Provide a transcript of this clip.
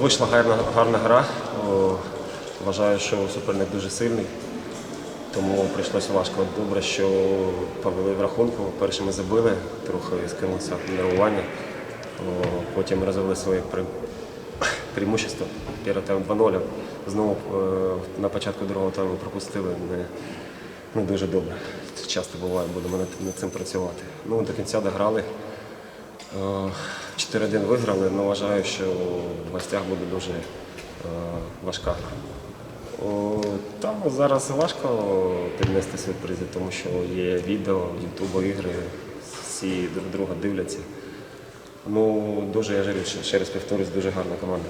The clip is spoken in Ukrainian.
вийшла гарна, гарна гра. Вважаю, що суперник дуже сильний, тому прийшлося важко. Добре, що повели в рахунку. Перші ми забили, трохи скинулося нервування. Потім розвели своє пре- преимущество. Перший тайм 2-0. Знову е, на початку другого тайму пропустили. Не, не дуже добре. Часто буває, будемо над цим працювати. Ну, до кінця дограли. Е, 4-1 виграли, але вважаю, що в гостях буде дуже е, важка. Там зараз важко піднести сюрпризи, тому що є відео, ютубо ігри, всі друг друга дивляться. Ну, дуже, я ж говорю, ще- ще раз повторюсь, дуже гарна команда.